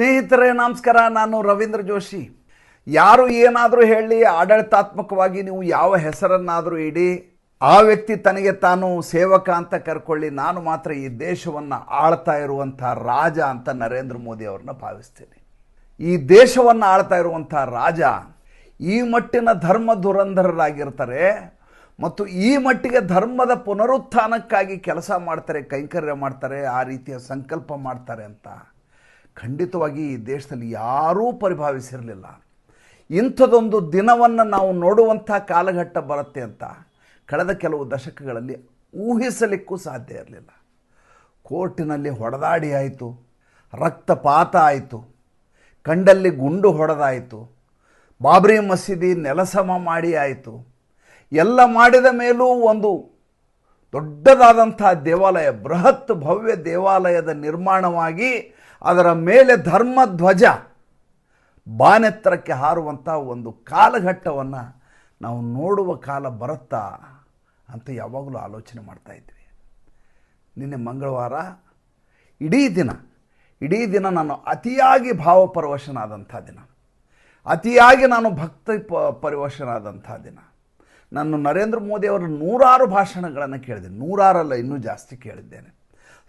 ಸ್ನೇಹಿತರೇ, ನಮಸ್ಕಾರ. ನಾನು ರವೀಂದ್ರ ಜೋಶಿ. ಯಾರು ಏನಾದರೂ ಹೇಳಿ ಆಡಳಿತಾತ್ಮಕವಾಗಿ ನೀವು ಯಾವ ಹೆಸರನ್ನಾದರೂ ಇಡಿ, ಆ ವ್ಯಕ್ತಿ ತನಗೆ ತಾನು ಸೇವಕ ಅಂತ ಕರ್ಕೊಳ್ಳಿ. ನಾನು ಮಾತ್ರ ಈ ದೇಶವನ್ನು ಆಳ್ತಾ ಇರುವಂಥ ರಾಜ ಅಂತ ನರೇಂದ್ರ ಮೋದಿ ಅವ್ರನ್ನ ಭಾವಿಸ್ತೀನಿ. ಈ ದೇಶವನ್ನು ಆಳ್ತಾ ಇರುವಂಥ ರಾಜ ಈ ಮಟ್ಟಿನ ಧರ್ಮ ದುರಂಧರರಾಗಿರ್ತಾರೆ ಮತ್ತು ಈ ಮಟ್ಟಿಗೆ ಧರ್ಮದ ಪುನರುತ್ಥಾನಕ್ಕಾಗಿ ಕೆಲಸ ಮಾಡ್ತಾರೆ, ಕೈಂಕರ್ಯ ಮಾಡ್ತಾರೆ, ಆ ರೀತಿಯ ಸಂಕಲ್ಪ ಮಾಡ್ತಾರೆ ಅಂತ. ಖಂಡಿತವಾಗಿ ಈ ದೇಶದಲ್ಲಿ ಯಾರೂ ಪರಿಭಾವಿಸಿರಲಿಲ್ಲ. ಇಂಥದೊಂದು ದಿನವನ್ನು ನಾವು ನೋಡುವಂಥ ಕಾಲಘಟ್ಟ ಬರುತ್ತೆ ಅಂತ ಕಳೆದ ಕೆಲವು ದಶಕಗಳಲ್ಲಿ ಊಹಿಸಲಿಕ್ಕೂ ಸಾಧ್ಯ ಇರಲಿಲ್ಲ. ಕೋರ್ಟಿನಲ್ಲಿ ಹೊಡೆದಾಡಿ ಆಯಿತು, ರಕ್ತಪಾತ ಆಯಿತು, ಕಂಡಲ್ಲಿ ಗುಂಡು ಹೊಡೆದಾಯಿತು, ಬಾಬ್ರಿ ಮಸೀದಿ ನೆಲಸಮ ಮಾಡಿ ಆಯಿತು. ಎಲ್ಲ ಮಾಡಿದ ಮೇಲೂ ಒಂದು ದೊಡ್ಡದಾದಂಥ ದೇವಾಲಯ, ಬೃಹತ್ ಭವ್ಯ ದೇವಾಲಯದ ನಿರ್ಮಾಣವಾಗಿ ಅದರ ಮೇಲೆ ಧರ್ಮಧ್ವಜ ಬಾನೆತ್ತರಕ್ಕೆ ಹಾರುವಂಥ ಒಂದು ಕಾಲಘಟ್ಟವನ್ನು ನಾವು ನೋಡುವ ಕಾಲ ಬರುತ್ತಾ ಅಂತ ಯಾವಾಗಲೂ ಆಲೋಚನೆ ಮಾಡ್ತಾಯಿದ್ವಿ ನಿನ್ನೆ ಮಂಗಳವಾರ, ಇಡೀ ದಿನ ಇಡೀ ದಿನ ನಾನು ಅತಿಯಾಗಿ ಭಾವಪರವಶನಾದಂಥ ದಿನ. ಅತಿಯಾಗಿ ನಾನು ಭಕ್ತಿ ಪ, ಪರಿವಶನಾದಂಥ ದಿನ. ನಾನು ನರೇಂದ್ರ ಮೋದಿ ಅವರ ನೂರಾರು ಭಾಷಣಗಳನ್ನು ಕೇಳಿದೆ. ನೂರಾರಲ್ಲ, ಇನ್ನೂ ಜಾಸ್ತಿ ಕೇಳಿದ್ದೇನೆ.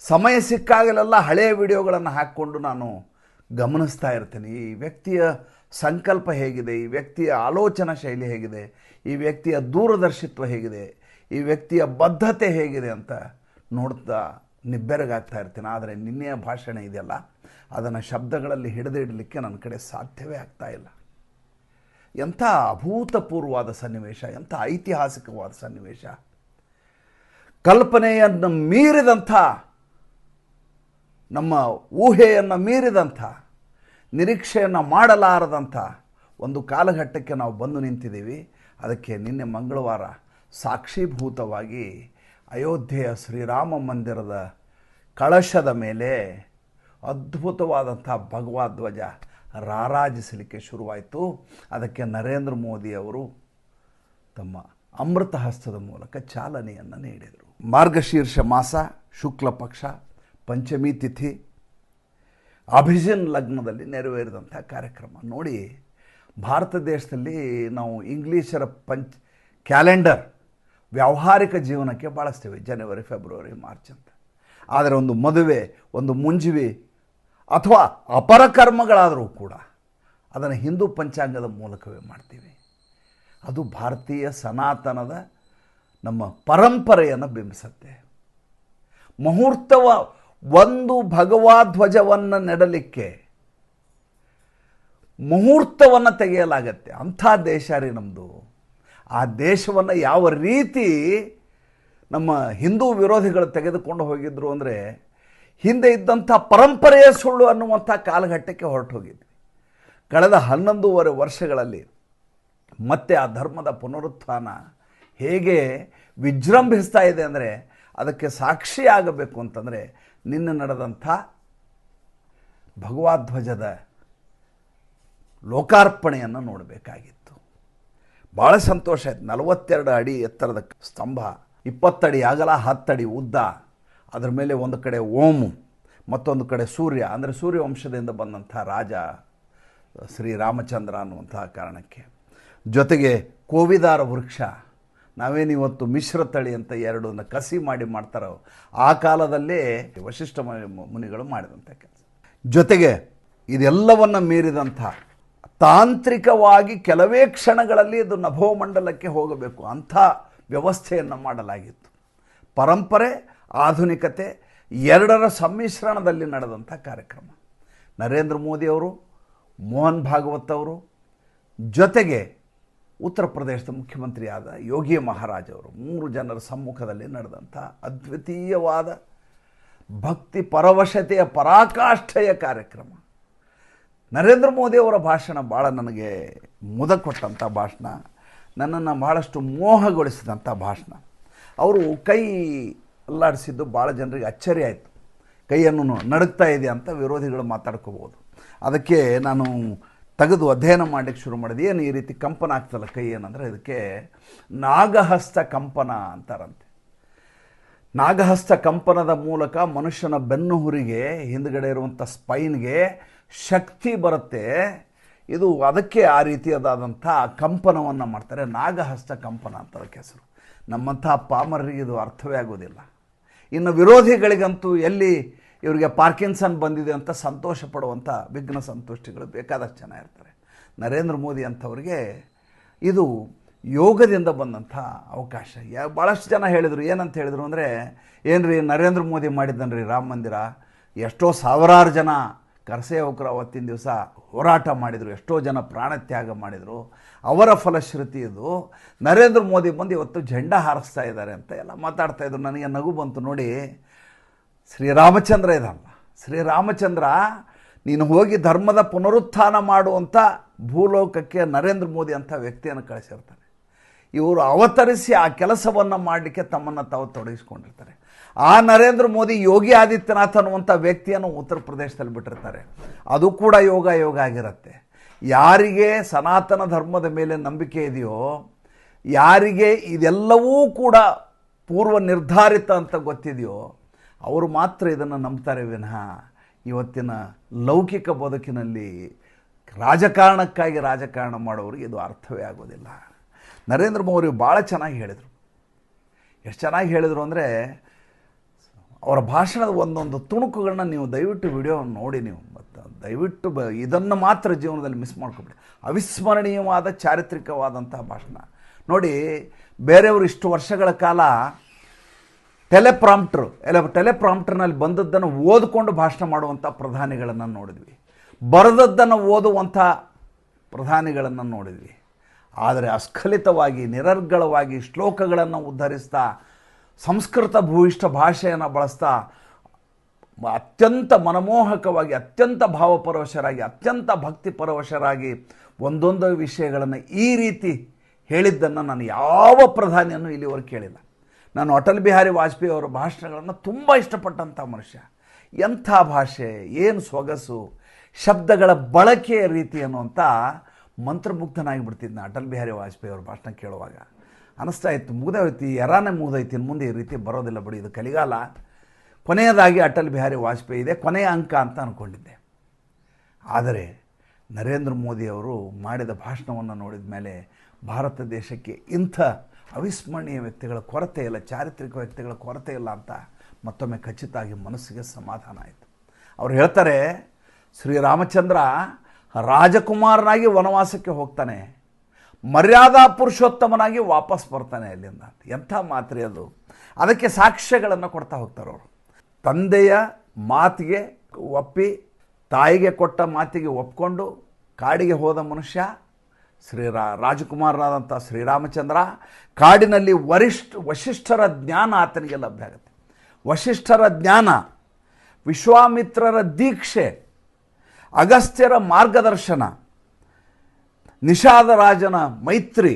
ಸಮಯ ಸಿಕ್ಕಾಗಲೆಲ್ಲ ಹಳೆಯ ವಿಡಿಯೋಗಳನ್ನು ಹಾಕ್ಕೊಂಡು ನಾನು ಗಮನಿಸ್ತಾ ಇರ್ತೀನಿ. ಈ ವ್ಯಕ್ತಿಯ ಸಂಕಲ್ಪ ಹೇಗಿದೆ, ಈ ವ್ಯಕ್ತಿಯ ಆಲೋಚನಾ ಶೈಲಿ ಹೇಗಿದೆ, ಈ ವ್ಯಕ್ತಿಯ ದೂರದರ್ಶಿತ್ವ ಹೇಗಿದೆ, ಈ ವ್ಯಕ್ತಿಯ ಬದ್ಧತೆ ಹೇಗಿದೆ ಅಂತ ನೋಡ್ತಾ ನಿಬ್ಬೆರಗಾಗ್ತಾ ಇರ್ತೀನಿ. ಆದರೆ ನಿನ್ನೆಯ ಭಾಷಣ ಇದೆಯಲ್ಲ, ಅದನ್ನು ಶಬ್ದಗಳಲ್ಲಿ ಹಿಡಿದಿಡಲಿಕ್ಕೆ ನನ್ನ ಕಡೆ ಸಾಧ್ಯವೇ ಆಗ್ತಾ ಇಲ್ಲ. ಎಂಥ ಅಭೂತಪೂರ್ವವಾದ ಸನ್ನಿವೇಶ, ಎಂಥ ಐತಿಹಾಸಿಕವಾದ ಸನ್ನಿವೇಶ. ಕಲ್ಪನೆಯನ್ನು ಮೀರಿದಂಥ ನಮ್ಮ ಊಹೆಯನ್ನು ಮೀರಿದಂಥ, ನಿರೀಕ್ಷೆಯನ್ನು ಮಾಡಲಾರದಂಥ ಒಂದು ಕಾಲಘಟ್ಟಕ್ಕೆ ನಾವು ಬಂದು ನಿಂತಿದ್ದೀವಿ. ಅದಕ್ಕೆ ನಿನ್ನೆ ಮಂಗಳವಾರ ಸಾಕ್ಷೀಭೂತವಾಗಿ ಅಯೋಧ್ಯೆಯ ಶ್ರೀರಾಮ ಮಂದಿರದ ಕಳಶದ ಮೇಲೆ ಅದ್ಭುತವಾದಂಥ ಭಗವಧ್ವಜ ರಾರಾಜಿಸಲಿಕ್ಕೆ ಶುರುವಾಯಿತು. ಅದಕ್ಕೆ ನರೇಂದ್ರ ಮೋದಿ ಅವರು ತಮ್ಮ ಅಮೃತ ಹಸ್ತದ ಮೂಲಕ ಚಾಲನೆಯನ್ನು ನೀಡಿದರು. ಮಾರ್ಗಶೀರ್ಷ ಮಾಸ, ಶುಕ್ಲ ಪಕ್ಷ ಪಂಚಮಿ ತಿಥಿ ಅಭಿಜನ್ ಲಗ್ನದಲ್ಲಿ ನೆರವೇರಿದಂಥ ಕಾರ್ಯಕ್ರಮ. ನೋಡಿ, ಭಾರತ ದೇಶದಲ್ಲಿ ನಾವು ಇಂಗ್ಲೀಷರ ಪಂಚ್, ಕ್ಯಾಲೆಂಡರ್ ವ್ಯಾವಹಾರಿಕ ಜೀವನಕ್ಕೆ ಬಳಸ್ತೇವೆ ಜನವರಿ, ಫೆಬ್ರವರಿ, ಮಾರ್ಚ್ ಅಂತ. ಆದರೆ ಒಂದು ಮದುವೆ, ಒಂದು ಮುಂಜುವಿ ಅಥವಾ ಅಪರ ಕರ್ಮಗಳಾದರೂ ಕೂಡ ಅದನ್ನು ಹಿಂದೂ ಪಂಚಾಂಗದ ಮೂಲಕವೇ ಮಾಡ್ತೀವಿ. ಅದು ಭಾರತೀಯ ಸನಾತನದ ನಮ್ಮ ಪರಂಪರೆಯನ್ನು ಬಿಂಬಿಸುತ್ತೆ. ಮುಹೂರ್ತವ ಒಂದು ಭಗವಾಧ್ವಜವನ್ನು ನೆಡಲಿಕ್ಕೆ ಮುಹೂರ್ತವನ್ನು ತೆಗೆಯಲಾಗತ್ತೆ. ಅಂಥ ದೇಶ ರೀ ನಮ್ಮದು ಆ ದೇಶವನ್ನು ಯಾವ ರೀತಿ ನಮ್ಮ ಹಿಂದೂ ವಿರೋಧಿಗಳು ತೆಗೆದುಕೊಂಡು ಹೋಗಿದ್ರು ಅಂದರೆ ಹಿಂದೆ ಇದ್ದಂಥ ಪರಂಪರೆಯ ಸುಳ್ಳು ಅನ್ನುವಂಥ ಕಾಲಘಟ್ಟಕ್ಕೆ ಹೊರಟು ಹೋಗಿದ್ವಿ ಕಳೆದ ಹನ್ನೊಂದೂವರೆ ವರ್ಷಗಳಲ್ಲಿ ಮತ್ತೆ ಆ ಧರ್ಮದ ಪುನರುತ್ಥಾನ ಹೇಗೆ ವಿಜೃಂಭಿಸ್ತಾ ಇದೆ ಅಂದರೆ ಅದಕ್ಕೆ ಸಾಕ್ಷಿ ಆಗಬೇಕು ಅಂತಂದರೆ ನಿನ್ನೆ ನಡೆದಂಥ ಭಗವಾಧ್ವಜದ ಲೋಕಾರ್ಪಣೆಯನ್ನು ನೋಡಬೇಕಾಗಿತ್ತು. ಭಾಳ ಸಂತೋಷ ಆಯ್ತು. ನಲವತ್ತೆರಡು ಅಡಿ ಎತ್ತರದ ಸ್ತಂಭ, ಇಪ್ಪತ್ತಡಿ ಅಗಲ ಹತ್ತಡಿ ಉದ್ದ, ಅದರ ಮೇಲೆ ಒಂದು ಕಡೆ ಓಂ ಮತ್ತೊಂದು ಕಡೆ ಸೂರ್ಯ. ಅಂದರೆ ಸೂರ್ಯವಂಶದಿಂದ ಬಂದಂಥ ರಾಜ ಶ್ರೀರಾಮಚಂದ್ರ ಅನ್ನುವಂತಹ ಕಾರಣಕ್ಕೆ. ಜೊತೆಗೆ ಕೋವಿದಾರ ವೃಕ್ಷ. ನಾವೇನಿವತ್ತು ಮಿಶ್ರ ತಳಿ ಅಂತ ಎರಡನ್ನು ಕಸಿ ಮಾಡಿ ಮಾಡ್ತಾರೋ, ಆ ಕಾಲದಲ್ಲೇ ವಶಿಷ್ಠ ಮುನಿಗಳು ಮಾಡಿದಂಥ ಕೆಲಸ. ಜೊತೆಗೆ ಇದೆಲ್ಲವನ್ನು ಮೀರಿದಂಥ ತಾಂತ್ರಿಕವಾಗಿ ಕೆಲವೇ ಕ್ಷಣಗಳಲ್ಲಿ ಅದು ನಭೋಮಂಡಲಕ್ಕೆ ಹೋಗಬೇಕು. ಅಂಥ ವ್ಯವಸ್ಥೆಯನ್ನು ಮಾಡಲಾಗಿತ್ತು. ಪರಂಪರೆ, ಆಧುನಿಕತೆ ಎರಡರ ಸಮ್ಮಿಶ್ರಣದಲ್ಲಿ ನಡೆದಂಥ ಕಾರ್ಯಕ್ರಮ. ನರೇಂದ್ರ ಮೋದಿಯವರು ಮೋಹನ್ ಭಾಗವತ್ ಅವರು, ಜೊತೆಗೆ ಉತ್ತರ ಪ್ರದೇಶದ ಮುಖ್ಯಮಂತ್ರಿಯಾದ ಯೋಗಿ ಮಹಾರಾಜ್ ಅವರು ಮೂರು ಜನರ ಸಮ್ಮುಖದಲ್ಲಿ ನಡೆದಂಥ ಅದ್ವಿತೀಯವಾದ ಭಕ್ತಿ ಪರವಶತೆಯ ಪರಾಕಾಷ್ಠೆಯ ಕಾರ್ಯಕ್ರಮ. ನರೇಂದ್ರ ಮೋದಿಯವರ ಭಾಷಣ ಭಾಳ ನನಗೆ ಮುದ ಕೊಟ್ಟಂಥ ಭಾಷಣ. ನನ್ನನ್ನು ಭಾಳಷ್ಟು ಮೋಹಗೊಳಿಸಿದಂಥ ಭಾಷಣ. ಅವರು ಕೈ ಅಲ್ಲಾಡಿಸಿದ್ದು ಭಾಳ ಜನರಿಗೆ ಅಚ್ಚರಿ ಆಯಿತು. ಕೈಯನ್ನು ನಡುಗ್ತಾ ಇದೆ ಅಂತ ವಿರೋಧಿಗಳು ಮಾತಾಡ್ಕೋಬೋದು. ಅದಕ್ಕೆ ನಾನು ತೆಗೆದು ಅಧ್ಯಯನ ಮಾಡಲಿಕ್ಕೆ ಶುರು ಮಾಡಿದೆ ಏನು ಈ ರೀತಿ ಕಂಪನ ಆಗ್ತಲ್ಲ ಕೈ ಏನಂದರೆ ಇದಕ್ಕೆ ನಾಗಹಸ್ತ ಕಂಪನ ಅಂತಾರಂತೆ. ನಾಗಹಸ್ತ ಕಂಪನದ ಮೂಲಕ ಮನುಷ್ಯನ ಬೆನ್ನು ಹುರಿಗೆ ಹಿಂದ್ಗಡೆ ಇರುವಂಥ ಸ್ಪೈನ್ಗೆ ಶಕ್ತಿ ಬರುತ್ತೆ. ಇದು ಅದಕ್ಕೆ ಆ ರೀತಿಯಾದಂಥ ಕಂಪನವನ್ನು ಮಾಡ್ತಾರೆ. ನಾಗಹಸ್ತ ಕಂಪನ ಅಂತ ಅದಕ್ಕೆ ಹೆಸರು ನಮ್ಮಂಥ ಪಾಮರರಿಗೆ ಇದು ಅರ್ಥವೇ ಆಗೋದಿಲ್ಲ. ಇನ್ನು ವಿರೋಧಿಗಳಿಗಂತೂ ಎಲ್ಲಿ ಇವರಿಗೆ ಪಾರ್ಕಿನ್ಸನ್ ಬಂದಿದೆ ಅಂತ ಸಂತೋಷ ಪಡುವಂಥ ವಿಘ್ನ ಸಂತುಷ್ಟಿಗಳು ಬೇಕಾದಷ್ಟು ಜನ ಇರ್ತಾರೆ. ನರೇಂದ್ರ ಮೋದಿ ಅಂಥವ್ರಿಗೆ ಇದು ಯೋಗದಿಂದ ಬಂದಂಥ ಅವಕಾಶ. ಯಾ ಭಾಳಷ್ಟು ಜನ ಹೇಳಿದರು, ಏನಂತ ಹೇಳಿದರು ಅಂದರೆ ಏನು ರೀ ನರೇಂದ್ರ ಮೋದಿ ಮಾಡಿದ್ದನ್ರಿ ರಾಮ ಮಂದಿರ? ಎಷ್ಟೋ ಸಾವಿರಾರು ಜನ ಕರಸೇವಕರು ಅವತ್ತಿನ ದಿವಸ ಹೋರಾಟ ಮಾಡಿದರು, ಎಷ್ಟೋ ಜನ ಪ್ರಾಣತ್ಯಾಗ ಮಾಡಿದರು. ಅವರ ಫಲಶ್ರುತಿ ಇದು. ನರೇಂದ್ರ ಮೋದಿ ಬಂದು ಇವತ್ತು ಜೆಂಡ ಹಾರಿಸ್ತಾ ಇದ್ದಾರೆ ಅಂತ ಎಲ್ಲ ಮಾತಾಡ್ತಾ ಇದ್ರು. ನನಗೆ ನಗು ಬಂತು ನೋಡಿ ಶ್ರೀರಾಮಚಂದ್ರ ಇದಲ್ಲ ಶ್ರೀರಾಮಚಂದ್ರ, ನೀನು ಹೋಗಿ ಧರ್ಮದ ಪುನರುತ್ಥಾನ ಮಾಡುವಂಥ ಭೂಲೋಕಕ್ಕೆ ನರೇಂದ್ರ ಮೋದಿ ಅಂಥ ವ್ಯಕ್ತಿಯನ್ನು ಕಳಿಸಿರ್ತಾರೆ ಇವರು ಅವತರಿಸಿ ಆ ಕೆಲಸವನ್ನು ಮಾಡಲಿಕ್ಕೆ ತಮ್ಮನ್ನು ತಾವು ತೊಡಗಿಸ್ಕೊಂಡಿರ್ತಾರೆ. ಆ ನರೇಂದ್ರ ಮೋದಿ ಯೋಗಿ ಆದಿತ್ಯನಾಥ್ ಅನ್ನುವಂಥ ವ್ಯಕ್ತಿಯನ್ನು ಉತ್ತರ ಪ್ರದೇಶದಲ್ಲಿ ಬಿಟ್ಟಿರ್ತಾರೆ. ಅದು ಕೂಡ ಯೋಗ ಯೋಗ ಆಗಿರುತ್ತೆ. ಯಾರಿಗೆ ಸನಾತನ ಧರ್ಮದ ಮೇಲೆ ನಂಬಿಕೆ ಇದೆಯೋ, ಯಾರಿಗೆ ಇದೆಲ್ಲವೂ ಕೂಡ ಪೂರ್ವ ನಿರ್ಧಾರಿತ ಅಂತ ಗೊತ್ತಿದೆಯೋ ಅವರು ಮಾತ್ರ ಇದನ್ನು ನಂಬ್ತಾರೆ ವಿನಃ ಇವತ್ತಿನ ಲೌಕಿಕ ಬದುಕಿನಲ್ಲಿ ರಾಜಕಾರಣಕ್ಕಾಗಿ ರಾಜಕಾರಣ ಮಾಡೋರಿಗೆ ಇದು ಅರ್ಥವೇ ಆಗೋದಿಲ್ಲ. ನರೇಂದ್ರ ಮೋದಿ ಭಾಳ ಚೆನ್ನಾಗಿ ಹೇಳಿದರು. ಎಷ್ಟು ಚೆನ್ನಾಗಿ ಹೇಳಿದರು ಅಂದರೆ ಅವರ ಭಾಷಣದ ಒಂದೊಂದು ತುಣುಕುಗಳನ್ನ ನೀವು ದಯವಿಟ್ಟು ವಿಡಿಯೋ ನೋಡಿ ನೀವು. ಮತ್ತು ದಯವಿಟ್ಟು ಬ ಇದನ್ನು ಮಾತ್ರ ಜೀವನದಲ್ಲಿ ಮಿಸ್ ಮಾಡ್ಕೊಬಿಡಿ. ಅವಿಸ್ಮರಣೀಯವಾದ ಚಾರಿತ್ರಿಕವಾದಂತಹ ಭಾಷಣ. ನೋಡಿ, ಬೇರೆಯವರು ಇಷ್ಟು ವರ್ಷಗಳ ಕಾಲ ಟೆಲೆಪ್ರಾಂಪ್ಟ್ರು ಎಲ್ಲ ಟೆಲೆಪ್ರಾಂಪ್ಟರ್ನಲ್ಲಿ ಬಂದದ್ದನ್ನು ಓದಿಕೊಂಡು ಭಾಷಣ ಮಾಡುವಂಥ ಪ್ರಧಾನಿಗಳನ್ನು ನೋಡಿದ್ವಿ. ಬರೆದದ್ದನ್ನು ಓದುವಂಥ ಪ್ರಧಾನಿಗಳನ್ನು ನೋಡಿದ್ವಿ. ಆದರೆ ಅಸ್ಖಲಿತವಾಗಿ, ನಿರರ್ಗಳವಾಗಿ ಶ್ಲೋಕಗಳನ್ನು ಉದ್ಧರಿಸ್ತಾ, ಸಂಸ್ಕೃತ ಭೂಯಿಷ್ಠ ಭಾಷೆಯನ್ನು ಬಳಸ್ತಾ, ಅತ್ಯಂತ ಮನಮೋಹಕವಾಗಿ, ಅತ್ಯಂತ ಭಾವಪರವಶರಾಗಿ ಅತ್ಯಂತ ಭಕ್ತಿ ಪರವಶರಾಗಿ ಒಂದೊಂದು ವಿಷಯಗಳನ್ನು ಈ ರೀತಿ ಹೇಳಿದ್ದನ್ನು ನಾನು ಯಾವ ಪ್ರಧಾನಿಯನ್ನು ಇಲ್ಲಿವರೆಗೆ ಕೇಳಿಲ್ಲ. ನಾನು ಅಟಲ್ ಬಿಹಾರಿ ವಾಜಪೇಯಿ ಅವರ ಭಾಷಣಗಳನ್ನು ತುಂಬ ಇಷ್ಟಪಟ್ಟಂಥ ಮನುಷ್ಯ. ಎಂಥ ಭಾಷೆ, ಏನು ಸೊಗಸು, ಶಬ್ದಗಳ ಬಳಕೆಯ ರೀತಿ ಅನ್ನುವಂಥ ಮಂತ್ರಮುಗ್ಧನಾಗಿ ಬಿಡ್ತಿದ್ದೆ ಅಟಲ್ ಬಿಹಾರಿ ವಾಜಪೇಯಿ ಅವರ ಭಾಷಣ ಕೇಳುವಾಗ. ಅನಿಸ್ತಾ ಇತ್ತು, ಮುಗ್ದೋಯ್ತು ಮುಗ್ದೈತಿ ಇನ್ನು ಮುಂದೆ ಈ ರೀತಿ ಬರೋದಿಲ್ಲ ಬಿಡಿ, ಇದು ಕಲಿಗಾಲ. ಕೊನೆಯದಾಗಿ ಅಟಲ್ ಬಿಹಾರಿ ವಾಜಪೇಯಿ ಇದೆ, ಕೊನೆಯ ಅಂಕ ಅಂತ ಅಂದ್ಕೊಂಡಿದ್ದೆ ಆದರೆ ನರೇಂದ್ರ ಮೋದಿ ಅವರು ಮಾಡಿದ ಭಾಷಣವನ್ನು ನೋಡಿದ ಮೇಲೆ ಭಾರತ ದೇಶಕ್ಕೆ ಇಂಥ ಅವಿಸ್ಮರಣೀಯ ವ್ಯಕ್ತಿಗಳ ಕೊರತೆ ಇಲ್ಲ, ಚಾರಿತ್ರಿಕ ವ್ಯಕ್ತಿಗಳ ಕೊರತೆ ಇಲ್ಲ ಅಂತ ಮತ್ತೊಮ್ಮೆ ಖಚಿತವಾಗಿ ಮನಸ್ಸಿಗೆ ಸಮಾಧಾನ ಆಯಿತು. ಅವ್ರು ಹೇಳ್ತಾರೆ ಶ್ರೀರಾಮಚಂದ್ರ ರಾಜಕುಮಾರನಾಗಿ ವನವಾಸಕ್ಕೆ ಹೋಗ್ತಾನೆ, ಮರ್ಯಾದಾ ಪುರುಷೋತ್ತಮನಾಗಿ ವಾಪಸ್ ಬರ್ತಾನೆ ಅಲ್ಲಿಂದ. ಎಂಥ ಮಾತ್ರೆ ಅದು. ಅದಕ್ಕೆ ಸಾಕ್ಷ್ಯಗಳನ್ನು ಕೊಡ್ತಾ ಹೋಗ್ತಾರೆ ಅವರು. ತಂದೆಯ ಮಾತಿಗೆ ಒಪ್ಪಿ, ತಾಯಿಗೆ ಕೊಟ್ಟ ಮಾತಿಗೆ ಒಪ್ಕೊಂಡು, ಕಾಡಿಗೆ ಹೋದ ಮನುಷ್ಯ ಶ್ರೀರಾ ರಾಜಕುಮಾರನಾದಂಥ ಶ್ರೀರಾಮಚಂದ್ರ ಕಾಡಿನಲ್ಲಿ ವರಿಷ್ಠ, ವಶಿಷ್ಠರ ಜ್ಞಾನ ಆತನಿಗೆ ಲಭ್ಯ ಆಗುತ್ತೆ. ವಶಿಷ್ಠರ ಜ್ಞಾನ, ವಿಶ್ವಾಮಿತ್ರರ ದೀಕ್ಷೆ, ಅಗಸ್ತ್ಯರ ಮಾರ್ಗದರ್ಶನ, ನಿಷಾದರಾಜನ ಮೈತ್ರಿ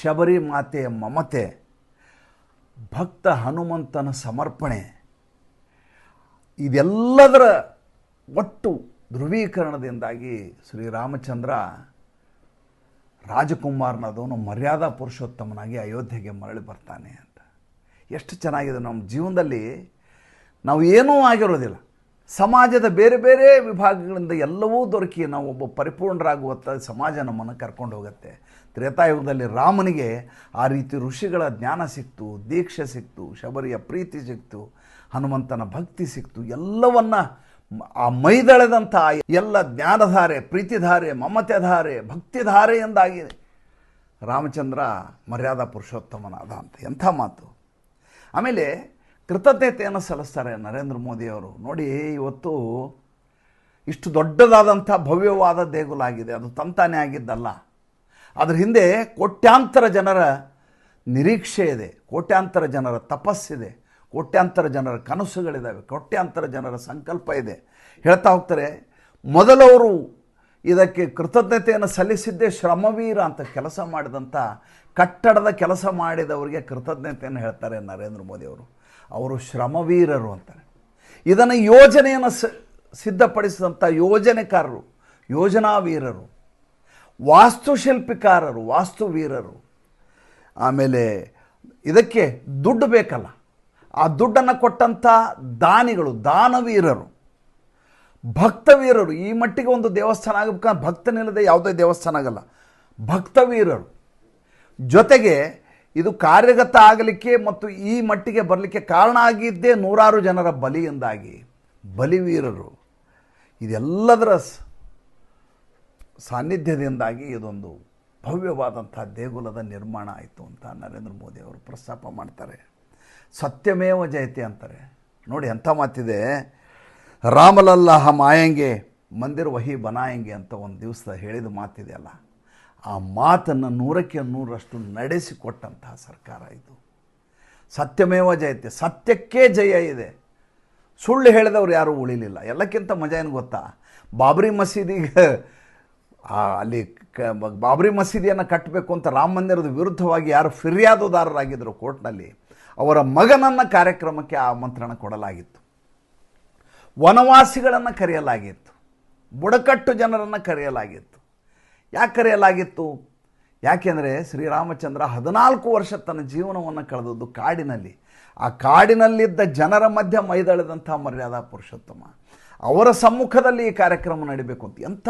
ಶಬರಿ ಮಾತೆಯ ಮಮತೆ, ಭಕ್ತ ಹನುಮಂತನ ಸಮರ್ಪಣೆ, ಇದೆಲ್ಲದರ ಒಟ್ಟು ಧ್ರುವೀಕರಣದಿಂದಾಗಿ ಶ್ರೀರಾಮಚಂದ್ರ ರಾಜಕುಮಾರನದವನು ಮರ್ಯಾದಾ ಪುರುಷೋತ್ತಮನಾಗಿ ಅಯೋಧ್ಯೆಗೆ ಮರಳಿ ಬರ್ತಾನೆ ಅಂತ. ಎಷ್ಟು ಚೆನ್ನಾಗಿದೆ ನಮ್ಮ ಜೀವನದಲ್ಲಿ. ನಾವು ಏನೂ ಆಗಿರೋದಿಲ್ಲ. ಸಮಾಜದ ಬೇರೆ ಬೇರೆ ವಿಭಾಗಗಳಿಂದ ಎಲ್ಲವೂ ದೊರಕಿ ನಾವು ಒಬ್ಬ ಪರಿಪೂರ್ಣರಾಗುವತ್ತ ಸಮಾಜ ನಮ್ಮನ್ನು ಕರ್ಕೊಂಡು ಹೋಗುತ್ತೆ. ತ್ರೇತಾಯುಗದಲ್ಲಿ ರಾಮನಿಗೆ ಆ ರೀತಿ ಋಷಿಗಳ ಜ್ಞಾನ ಸಿಕ್ತು, ದೀಕ್ಷೆ ಸಿಕ್ತು, ಶಬರಿಯ ಪ್ರೀತಿ ಸಿಕ್ತು, ಹನುಮಂತನ ಭಕ್ತಿ ಸಿಕ್ತು, ಎಲ್ಲವನ್ನ ಆ ಮೈದಳೆದಂಥ ಎಲ್ಲ ಜ್ಞಾನಧಾರೆ, ಪ್ರೀತಿಧಾರೆ, ಮಮತೆಧಾರೆ, ಭಕ್ತಿಧಾರೆ ಎಂದಾಗಿದೆ. ರಾಮಚಂದ್ರ ಮರ್ಯಾದಾ ಪುರುಷೋತ್ತಮನಾದ ಅಂತ, ಎಂಥ ಮಾತು. ಆಮೇಲೆ ಕೃತಜ್ಞತೆಯನ್ನು ಸಲ್ಲಿಸ್ತಾರೆ ನರೇಂದ್ರ ಮೋದಿಯವರು. ನೋಡಿ, ಇವತ್ತು ಇಷ್ಟು ದೊಡ್ಡದಾದಂಥ ಭವ್ಯವಾದ ದೇಗುಲ ಆಗಿದೆ ಅದು ತಂತಾನೆ ಆಗಿದ್ದಲ್ಲ. ಅದರ ಹಿಂದೆ ಕೋಟ್ಯಾಂತರ ಜನರ ನಿರೀಕ್ಷೆ ಇದೆ. ಕೋಟ್ಯಾಂತರ ಜನರ ತಪಸ್ಸಿದೆ. ಕೋಟ್ಯಾಂತರ ಜನರ ಕನಸುಗಳಿದ್ದಾವೆ ಕೋಟ್ಯಾಂತರ ಜನರ ಸಂಕಲ್ಪ ಇದೆ. ಹೇಳ್ತಾ ಹೋಗ್ತಾರೆ, ಮೊದಲವರು ಇದಕ್ಕೆ ಕೃತಜ್ಞತೆಯನ್ನು ಸಲ್ಲಿಸಿದ್ದೇ ಶ್ರಮವೀರ ಅಂತ ಕೆಲಸ ಮಾಡಿದಂಥ, ಕಟ್ಟಡದ ಕೆಲಸ ಮಾಡಿದವರಿಗೆ ಕೃತಜ್ಞತೆಯನ್ನು ಹೇಳ್ತಾರೆ ನರೇಂದ್ರ ಮೋದಿಯವರು ಅವರು ಶ್ರಮವೀರರು ಅಂತಾರೆ. ಇದನ್ನು ಯೋಜನೆಯನ್ನು ಸ, ಸಿದ್ಧಪಡಿಸಿದಂಥ ಯೋಜನೆಕಾರರು, ಯೋಜನಾವೀರರು, ವಾಸ್ತುಶಿಲ್ಪಿಕಾರರು, ವಾಸ್ತುವೀರರು. ಆಮೇಲೆ ಇದಕ್ಕೆ ದುಡ್ಡು ಬೇಕಲ್ಲ. ಆ ದುಡ್ಡನ್ನು ಕೊಟ್ಟಂಥ ದಾನಿಗಳು, ದಾನವೀರರು, ಭಕ್ತವೀರರು. ಈ ಮಟ್ಟಿಗೆ ಒಂದು ದೇವಸ್ಥಾನ ಆಗಬೇಕಂದ್ರೆ ಭಕ್ತನಿಲ್ಲದೆ ಯಾವುದೇ ದೇವಸ್ಥಾನ ಆಗಲ್ಲ. ಭಕ್ತವೀರರು. ಜೊತೆಗೆ ಇದು ಕಾರ್ಯಗತ ಆಗಲಿಕ್ಕೆ ಮತ್ತು ಈ ಮಟ್ಟಿಗೆ ಬರಲಿಕ್ಕೆ ಕಾರಣ ಆಗಿದ್ದೇ ನೂರಾರು ಜನರ ಬಲಿಯಿಂದಾಗಿ ಬಲಿವೀರರು. ಇದೆಲ್ಲದರ ಸಾನ್ನಿಧ್ಯದಿಂದಾಗಿ ಇದೊಂದು ಭವ್ಯವಾದಂಥ ದೇಗುಲದ ನಿರ್ಮಾಣ ಆಯಿತು ಅಂತ ನರೇಂದ್ರ ಮೋದಿ ಅವರು ಪ್ರಸ್ತಾಪ ಮಾಡ್ತಾರೆ. ಸತ್ಯಮೇವ ಜಯತೆ ಅಂತಾರೆ. ನೋಡಿ ಎಂಥ ಮಾತಿದೆ. ರಾಮಲಲ್ಲ ಮಾಯಂಗೆ, ಮಂದಿರ ವಹಿ ಬನಾಯಂಗೆ ಅಂತ ಒಂದು ದಿವಸ ಹೇಳಿದ ಮಾತಿದೆಯಲ್ಲ ಆ ಮಾತನ್ನು ನೂರಕ್ಕೆ ನೂರಷ್ಟು ನಡೆಸಿಕೊಟ್ಟಂತಹ ಸರ್ಕಾರ ಇದು. ಸತ್ಯಮೇವ ಜಯತೆ, ಸತ್ಯಕ್ಕೇ ಜಯ ಇದೆ. ಸುಳ್ಳು ಹೇಳಿದವ್ರು ಯಾರೂ ಉಳಿಲಿಲ್ಲ. ಎಲ್ಲಕ್ಕಿಂತ ಮಜಾ ಏನು ಗೊತ್ತಾ? ಬಾಬ್ರಿ ಮಸೀದಿಗೆ ಅಲ್ಲಿ ಕ, ಬಾಬ್ರಿ ಮಸೀದಿಯನ್ನು ಕಟ್ಟಬೇಕು ಅಂತ ರಾಮ ಮಂದಿರದ ವಿರುದ್ಧವಾಗಿ ಯಾರು ಫಿರ್ಯಾದುದಾರರಾಗಿದ್ದರು ಕೋರ್ಟ್ನಲ್ಲಿ ಅವರ ಮಗನನ್ನು ಕಾರ್ಯಕ್ರಮಕ್ಕೆ ಆಮಂತ್ರಣ ಕೊಡಲಾಗಿತ್ತು. ವನವಾಸಿಗಳನ್ನು ಕರೆಯಲಾಗಿತ್ತು. ಬುಡಕಟ್ಟು ಜನರನ್ನು ಕರೆಯಲಾಗಿತ್ತು. ಯಾಕೆ ಕರೆಯಲಾಗಿತ್ತು? ಯಾಕೆಂದರೆ ಶ್ರೀರಾಮಚಂದ್ರ ಹದಿನಾಲ್ಕು ವರ್ಷ ತನ್ನ ಜೀವನವನ್ನು ಕಳೆದದ್ದು ಕಾಡಿನಲ್ಲಿ. ಆ ಕಾಡಿನಲ್ಲಿದ್ದ ಜನರ ಮಧ್ಯೆ ಮೈದಳೆದಂಥ ಮರ್ಯಾದಾ ಪುರುಷೋತ್ತಮ. ಅವರ ಸಮ್ಮುಖದಲ್ಲಿ ಈ ಕಾರ್ಯಕ್ರಮ ನಡೀಬೇಕು ಅಂತ ಎಂಥ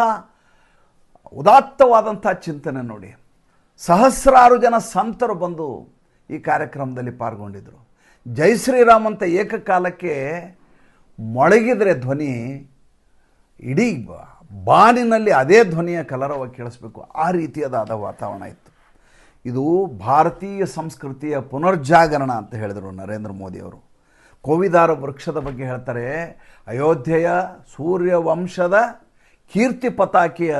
ಉದಾತ್ತವಾದಂಥ ಚಿಂತನೆ ನೋಡಿ. ಸಹಸ್ರಾರು ಜನ ಸಂತರು ಬಂದು ಈ ಕಾರ್ಯಕ್ರಮದಲ್ಲಿ ಪಾಲ್ಗೊಂಡಿದ್ದರು ಜೈ ಶ್ರೀರಾಮ್ ಅಂತ ಏಕಕಾಲಕ್ಕೆ ಮೊಳಗಿದರೆ ಧ್ವನಿ ಇಡೀ ಬಾನಿನಲ್ಲಿ ಅದೇ ಧ್ವನಿಯ ಕಲರವ ಕೇಳಿಸ್ಬೇಕು. ಆ ರೀತಿಯಾದ ವಾತಾವರಣ ಇತ್ತು. ಇದು ಭಾರತೀಯ ಸಂಸ್ಕೃತಿಯ ಪುನರ್ಜಾಗರಣ ಅಂತ ಹೇಳಿದರು ನರೇಂದ್ರ ಮೋದಿಯವರು ಕೋವಿದಾರ ವೃಕ್ಷದ ಬಗ್ಗೆ ಹೇಳ್ತಾರೆ, ಅಯೋಧ್ಯೆಯ ಸೂರ್ಯವಂಶದ ಕೀರ್ತಿ ಪತಾಕಿಯ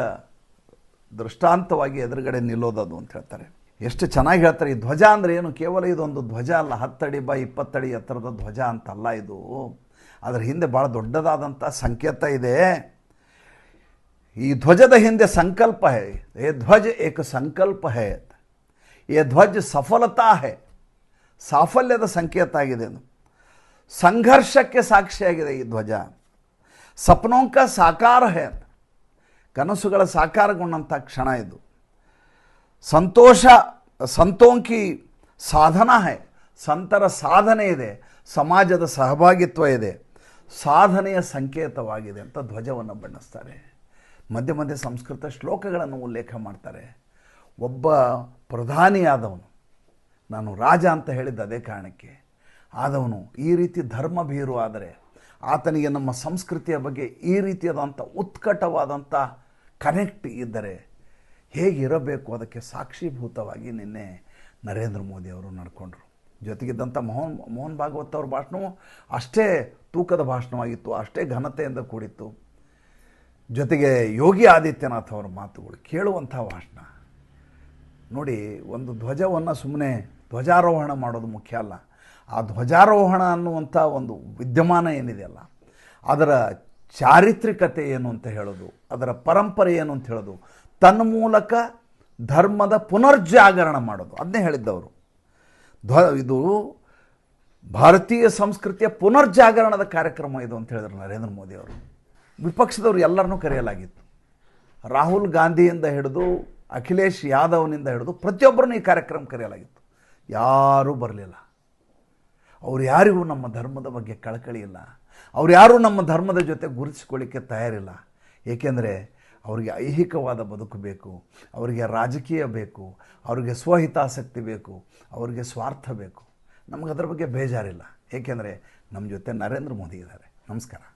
ದೃಷ್ಟಾಂತವಾಗಿ ಎದುರುಗಡೆ ನಿಲ್ಲೋದದು ಅಂತ ಹೇಳ್ತಾರೆ. ಎಷ್ಟು ಚೆನ್ನಾಗಿ ಹೇಳ್ತಾರೆ, ಈ ಧ್ವಜ ಅಂದರೆ ಏನು? ಕೇವಲ ಇದೊಂದು ಧ್ವಜ ಅಲ್ಲ, ಹತ್ತಡಿ ಬೈ ಇಪ್ಪತ್ತಡಿ ಎತ್ತರದ ಧ್ವಜ ಅಂತಲ್ಲ ಇದು. ಅದರ ಹಿಂದೆ ಭಾಳ ದೊಡ್ಡದಾದಂಥ ಸಂಕೇತ ಇದೆ. ಈ ಧ್ವಜದ ಹಿಂದೆ ಸಂಕಲ್ಪ ಹೇ, ಏ ಧ್ವಜ ಏಕ ಸಂಕಲ್ಪ ಹೇ, ಏ ಧ್ವಜ ಸಫಲತಾ ಹೇ. ಸಾಫಲ್ಯದ ಸಂಕೇತ ಆಗಿದೆ ಸಂಘರ್ಷಕ್ಕೆ ಸಾಕ್ಷಿಯಾಗಿದೆ ಈ ಧ್ವಜ. ಸಪ್ನೋಂಕ ಸಾಕಾರ ಹೇ ಕನಸುಗಳ ಸಾಕಾರಗೊಂಡಂಥ ಕ್ಷಣ ಇದು. ಸಂತೋಷ, ಸಂತೋಂಕಿ ಸಾಧನ ಹೇ. ಸಂತರ ಸಾಧನೆ ಇದೆ. ಸಮಾಜದ ಸಹಭಾಗಿತ್ವ ಇದೆ. ಸಾಧನೆಯ ಸಂಕೇತವಾಗಿದೆ ಅಂತ ಧ್ವಜವನ್ನು ಬಣ್ಣಿಸ್ತಾರೆ. ಮಧ್ಯೆ ಮಧ್ಯೆ ಸಂಸ್ಕೃತ ಶ್ಲೋಕಗಳನ್ನು ಉಲ್ಲೇಖ ಮಾಡ್ತಾರೆ. ಒಬ್ಬ ಪ್ರಧಾನಿಯಾದವನು, ನಾನು ರಾಜ ಅಂತ ಹೇಳಿದ್ದ ಅದೇ ಕಾರಣಕ್ಕೆ. ಆದವನು ಈ ರೀತಿ ಧರ್ಮ ಭೀರು ಆದರೆ, ಆತನಿಗೆ ನಮ್ಮ ಸಂಸ್ಕೃತಿಯ ಬಗ್ಗೆ ಈ ರೀತಿಯಾದಂಥ ಉತ್ಕಟವಾದಂಥ ಕನೆಕ್ಟ್ ಇದ್ದರೆ ಹೇಗಿರಬೇಕು ಅದಕ್ಕೆ ಸಾಕ್ಷೀಭೂತವಾಗಿ ನಿನ್ನೆ ನರೇಂದ್ರ ಮೋದಿ ಅವರು ನಡ್ಕೊಂಡ್ರು. ಜೊತೆಗಿದ್ದಂಥ ಮೋಹನ್ ಮೋಹನ್ ಭಾಗವತ್ ಅವ್ರ ಭಾಷಣವು ಅಷ್ಟೇ ತೂಕದ ಭಾಷಣವಾಗಿತ್ತು, ಅಷ್ಟೇ ಘನತೆಯಿಂದ ಕೂಡಿತ್ತು. ಜೊತೆಗೆ ಯೋಗಿ ಆದಿತ್ಯನಾಥ್ ಅವರ ಮಾತುಗಳು, ಕೇಳುವಂಥ ಭಾಷಣ. ನೋಡಿ, ಒಂದು ಧ್ವಜವನ್ನು ಸುಮ್ಮನೆ ಧ್ವಜಾರೋಹಣ ಮಾಡೋದು ಮುಖ್ಯ ಅಲ್ಲ. ಆ ಧ್ವಜಾರೋಹಣ ಅನ್ನುವಂಥ ಒಂದು ವಿದ್ಯಮಾನ ಏನಿದೆಯಲ್ಲ ಅದರ ಚಾರಿತ್ರಿಕತೆ ಏನು ಅಂತ ಹೇಳೋದು, ಅದರ ಪರಂಪರೆ ಏನು ಅಂತ ಹೇಳೋದು ತನ್ನ ಮೂಲಕ ಧರ್ಮದ ಪುನರ್ಜಾಗರಣ ಮಾಡೋದು. ಅದನ್ನೇ ಹೇಳಿದ್ದವರು. ಧ್ವ, ಇದು ಭಾರತೀಯ ಸಂಸ್ಕೃತಿಯ ಪುನರ್ಜಾಗರಣದ ಕಾರ್ಯಕ್ರಮ ಇದು ಅಂತ ಹೇಳಿದ್ರು ನರೇಂದ್ರ ಮೋದಿ ಅವರು. ವಿಪಕ್ಷದವರು ಎಲ್ಲರನ್ನೂ ಕರೆಯಲಾಗಿತ್ತು. ರಾಹುಲ್ ಗಾಂಧಿಯಿಂದ ಹಿಡಿದು ಅಖಿಲೇಶ್ ಯಾದವ್ನಿಂದ ಹಿಡಿದು ಪ್ರತಿಯೊಬ್ಬರನ್ನು ಈ ಕಾರ್ಯಕ್ರಮ ಕರೆಯಲಾಗಿತ್ತು. ಯಾರೂ ಬರಲಿಲ್ಲ. ಅವ್ರು ಯಾರಿಗೂ ನಮ್ಮ ಧರ್ಮದ ಬಗ್ಗೆ ಕಳಕಳಿ ಇಲ್ಲ. ಅವ್ರು ಯಾರೂ ನಮ್ಮ ಧರ್ಮದ ಜೊತೆ ಗುರುತಿಸ್ಕೊಳ್ಳಿಕ್ಕೆ ತಯಾರಿಲ್ಲ. ಏಕೆಂದರೆ ಅವರಿಗೆ ಐಹಿಕವಾದ ಬದುಕು ಬೇಕು, ಅವರಿಗೆ ರಾಜಕೀಯ ಬೇಕು, ಅವರಿಗೆ ಸ್ವಹಿತಾಸಕ್ತಿ ಬೇಕು, ಅವರಿಗೆ ಸ್ವಾರ್ಥ ಬೇಕು. ನಮಗೆ ಅದರ ಬಗ್ಗೆ ಬೇಜಾರಿಲ್ಲ. ಏಕೆಂದರೆ ನಮ್ಮ ಜೊತೆ ನರೇಂದ್ರ ಮೋದಿ ಇದ್ದಾರೆ. ನಮಸ್ಕಾರ.